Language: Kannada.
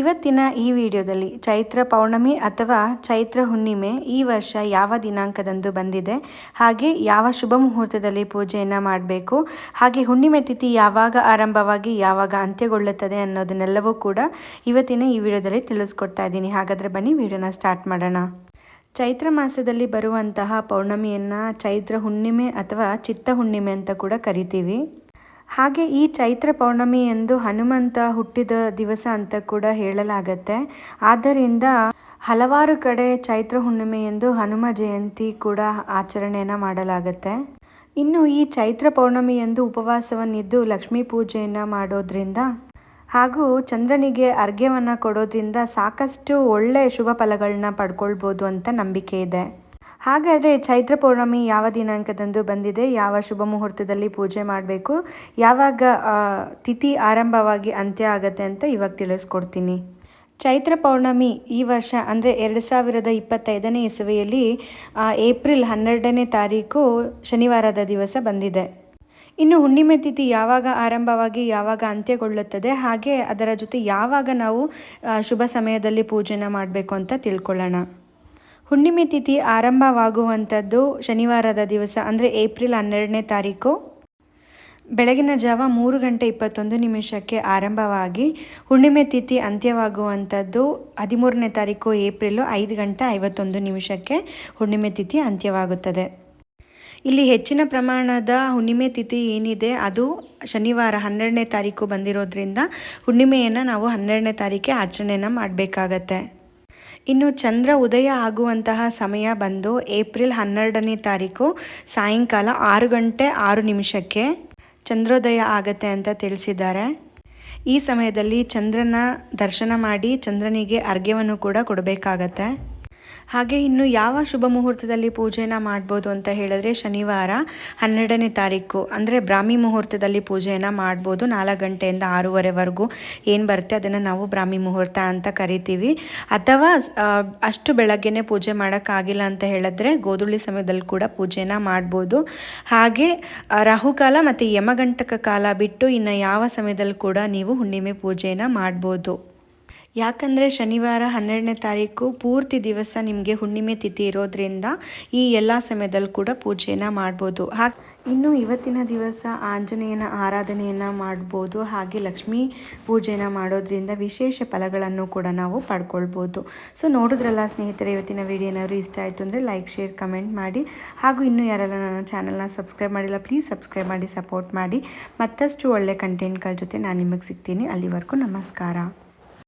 ಇವತ್ತಿನ ಈ ವಿಡಿಯೋದಲ್ಲಿ ಚೈತ್ರ ಪೌರ್ಣಮಿ ಅಥವಾ ಚೈತ್ರ ಹುಣ್ಣಿಮೆ ಈ ವರ್ಷ ಯಾವ ದಿನಾಂಕದಂದು ಬಂದಿದೆ, ಹಾಗೆ ಯಾವ ಶುಭ ಮುಹೂರ್ತದಲ್ಲಿ ಪೂಜೆಯನ್ನು ಮಾಡಬೇಕು, ಹಾಗೆ ಹುಣ್ಣಿಮೆ ತಿಥಿ ಯಾವಾಗ ಆರಂಭವಾಗಿ ಯಾವಾಗ ಅಂತ್ಯಗೊಳ್ಳುತ್ತದೆ ಅನ್ನೋದನ್ನೆಲ್ಲವೂ ಕೂಡ ಇವತ್ತಿನ ಈ ವಿಡಿಯೋದಲ್ಲಿ ತಿಳಿಸ್ಕೊಡ್ತಾ ಇದ್ದೀನಿ. ಹಾಗಾದರೆ ಬನ್ನಿ ವಿಡಿಯೋನ ಸ್ಟಾರ್ಟ್ ಮಾಡೋಣ. ಚೈತ್ರ ಮಾಸದಲ್ಲಿ ಬರುವಂತಹ ಪೌರ್ಣಮಿಯನ್ನು ಚೈತ್ರ ಹುಣ್ಣಿಮೆ ಅಥವಾ ಚಿತ್ತ ಹುಣ್ಣಿಮೆ ಅಂತ ಕೂಡ ಕರಿತೀವಿ. ಹಾಗೆ ಈ ಚೈತ್ರ ಪೌರ್ಣಮಿ ಎಂದು ಹನುಮಂತ ಹುಟ್ಟಿದ ದಿವಸ ಅಂತ ಕೂಡ ಹೇಳಲಾಗತ್ತೆ. ಆದ್ದರಿಂದ ಹಲವಾರು ಕಡೆ ಚೈತ್ರ ಹುಣ್ಣಿಮೆ ಎಂದು ಹನುಮ ಜಯಂತಿ ಕೂಡ ಆಚರಣೆಯನ್ನು ಮಾಡಲಾಗತ್ತೆ. ಇನ್ನು ಈ ಚೈತ್ರ ಪೌರ್ಣಮಿ ಎಂದು ಉಪವಾಸವನ್ನಿದ್ದು ಲಕ್ಷ್ಮೀ ಪೂಜೆಯನ್ನು ಮಾಡೋದ್ರಿಂದ ಹಾಗೂ ಚಂದ್ರನಿಗೆ ಅರ್ಘ್ಯವನ್ನು ಕೊಡೋದ್ರಿಂದ ಸಾಕಷ್ಟು ಒಳ್ಳೆಯ ಶುಭ ಫಲಗಳನ್ನ ಪಡ್ಕೊಳ್ಬೋದು ಅಂತ ನಂಬಿಕೆ ಇದೆ. ಹಾಗಾದರೆ ಚೈತ್ರ ಪೌರ್ಣಮಿ ಯಾವ ದಿನಾಂಕದಂದು ಬಂದಿದೆ? ಯಾವ ಶುಭ ಮುಹೂರ್ತದಲ್ಲಿ ಪೂಜೆ ಮಾಡಬೇಕು? ಯಾವಾಗ ತಿಥಿ ಆರಂಭವಾಗಿ ಅಂತ್ಯ ಆಗುತ್ತೆ ಅಂತ ಇವಾಗ ತಿಳಿಸ್ಕೊಡ್ತೀನಿ. ಚೈತ್ರ ಪೌರ್ಣಮಿ ಈ ವರ್ಷ ಅಂದರೆ ಎರಡು ಸಾವಿರದ ಇಪ್ಪತ್ತೈದನೇ ಇಸವಿಯಲ್ಲಿ ಏಪ್ರಿಲ್ ಹನ್ನೆರಡನೇ ತಾರೀಕು ಶನಿವಾರದ ದಿವಸ ಬಂದಿದೆ. ಇನ್ನು ಹುಣ್ಣಿಮೆ ತಿಥಿ ಯಾವಾಗ ಆರಂಭವಾಗಿ ಯಾವಾಗ ಅಂತ್ಯಗೊಳ್ಳುತ್ತದೆ? ಹಾಗೆ ಅದರ ಜೊತೆ ಯಾವಾಗ ನಾವು ಶುಭ ಸಮಯದಲ್ಲಿ ಪೂಜೆನ ಮಾಡಬೇಕು ಅಂತ ತಿಳ್ಕೊಳ್ಳೋಣ. ಹುಣ್ಣಿಮೆ ತಿಥಿ ಆರಂಭವಾಗುವಂಥದ್ದು ಶನಿವಾರದ ದಿವಸ, ಅಂದರೆ ಏಪ್ರಿಲ್ ಹನ್ನೆರಡನೇ ತಾರೀಕು. ಬೆಳಗಿನ ಜಾವ ಮೂರು ಗಂಟೆ ಇಪ್ಪತ್ತೊಂದು ನಿಮಿಷಕ್ಕೆ ಆರಂಭವಾಗಿ ಹುಣ್ಣಿಮೆ ತಿಥಿ ಅಂತ್ಯವಾಗುವಂಥದ್ದು ಹದಿಮೂರನೇ ತಾರೀಕು ಏಪ್ರಿಲು ಐದು ಗಂಟೆ ಐವತ್ತೊಂದು ನಿಮಿಷಕ್ಕೆ ಹುಣ್ಣಿಮೆ ತಿಥಿ ಅಂತ್ಯವಾಗುತ್ತದೆ. ಇಲ್ಲಿ ಹೆಚ್ಚಿನ ಪ್ರಮಾಣದ ಹುಣ್ಣಿಮೆ ತಿಥಿ ಏನಿದೆ, ಅದು ಶನಿವಾರ ಹನ್ನೆರಡನೇ ತಾರೀಕು ಬಂದಿರೋದ್ರಿಂದ ಹುಣ್ಣಿಮೆಯನ್ನು ನಾವು ಹನ್ನೆರಡನೇ ತಾರೀಕೆ ಆಚರಣೆಯನ್ನು ಮಾಡಬೇಕಾಗತ್ತೆ. ಇನ್ನು ಚಂದ್ರ ಉದಯ ಆಗುವಂತಹ ಸಮಯ ಬಂದು ಏಪ್ರಿಲ್ ಹನ್ನೆರಡನೇ ತಾರೀಕು ಸಾಯಂಕಾಲ ಆರು ಗಂಟೆ ಆರು ನಿಮಿಷಕ್ಕೆ ಚಂದ್ರೋದಯ ಆಗತ್ತೆ ಅಂತ ತಿಳಿಸಿದ್ದಾರೆ. ಈ ಸಮಯದಲ್ಲಿ ಚಂದ್ರನ ದರ್ಶನ ಮಾಡಿ ಚಂದ್ರನಿಗೆ ಅರ್ಘ್ಯವನ್ನು ಕೂಡ ಕೊಡಬೇಕಾಗತ್ತೆ. ಹಾಗೆ ಇನ್ನು ಯಾವ ಶುಭ ಮುಹೂರ್ತದಲ್ಲಿ ಪೂಜೆನ ಮಾಡ್ಬೋದು ಅಂತ ಹೇಳಿದ್ರೆ ಶನಿವಾರ ಹನ್ನೆರಡನೇ ತಾರೀಕು, ಅಂದರೆ ಬ್ರಾಹ್ಮಿ ಮುಹೂರ್ತದಲ್ಲಿ ಪೂಜೆಯನ್ನು ಮಾಡ್ಬೋದು. ನಾಲ್ಕು ಗಂಟೆಯಿಂದ ಆರೂವರೆವರೆಗೂ ಏನು ಬರುತ್ತೆ ಅದನ್ನು ನಾವು ಬ್ರಾಹ್ಮಿ ಮುಹೂರ್ತ ಅಂತ ಕರಿತೀವಿ. ಅಥವಾ ಅಷ್ಟು ಬೆಳಗ್ಗೆನೇ ಪೂಜೆ ಮಾಡೋಕ್ಕಾಗಿಲ್ಲ ಅಂತ ಹೇಳಿದ್ರೆ ಗೋಧುಳಿ ಸಮಯದಲ್ಲಿ ಕೂಡ ಪೂಜೆನ ಮಾಡ್ಬೋದು. ಹಾಗೆ ರಾಹುಕಾಲ ಮತ್ತು ಯಮಗಂಟಕ ಕಾಲ ಬಿಟ್ಟು ಇನ್ನು ಯಾವ ಸಮಯದಲ್ಲಿ ಕೂಡ ನೀವು ಹುಣ್ಣಿಮೆ ಪೂಜೆಯನ್ನು ಮಾಡ್ಬೋದು. ಯಾಕಂದರೆ ಶನಿವಾರ ಹನ್ನೆರಡನೇ ತಾರೀಕು ಪೂರ್ತಿ ದಿವಸ ನಿಮಗೆ ಹುಣ್ಣಿಮೆ ತಿಥಿ ಇರೋದ್ರಿಂದ ಈ ಎಲ್ಲ ಸಮಯದಲ್ಲಿ ಕೂಡ ಪೂಜೆಯನ್ನು ಮಾಡ್ಬೋದು. ಹಾಗೆ ಇನ್ನು ಇವತ್ತಿನ ದಿವಸ ಆಂಜನೇಯನ ಆರಾಧನೆಯನ್ನು ಮಾಡ್ಬೋದು. ಹಾಗೆ ಲಕ್ಷ್ಮೀ ಪೂಜೆನ ಮಾಡೋದ್ರಿಂದ ವಿಶೇಷ ಫಲಗಳನ್ನು ಕೂಡ ನಾವು ಪಡ್ಕೊಳ್ಬೋದು. ಸೊ ನೋಡಿದ್ರಲ್ಲ ಸ್ನೇಹಿತರೆ, ಇವತ್ತಿನ ವಿಡಿಯೋ ಏನಾದರೂ ಇಷ್ಟ ಆಯಿತು ಅಂದರೆ ಲೈಕ್ ಶೇರ್ ಕಮೆಂಟ್ ಮಾಡಿ. ಹಾಗೂ ಇನ್ನೂ ಯಾರೆಲ್ಲ ನನ್ನ ಚಾನಲ್ನ ಸಬ್ಸ್ಕ್ರೈಬ್ ಮಾಡಿಲ್ಲ ಪ್ಲೀಸ್ ಸಬ್ಸ್ಕ್ರೈಬ್ ಮಾಡಿ ಸಪೋರ್ಟ್ ಮಾಡಿ. ಮತ್ತಷ್ಟು ಒಳ್ಳೆ ಕಂಟೆಂಟ್ಗಳ ಜೊತೆ ನಾನು ನಿಮಗೆ ಸಿಗ್ತೀನಿ. ಅಲ್ಲಿವರೆಗೂ ನಮಸ್ಕಾರ.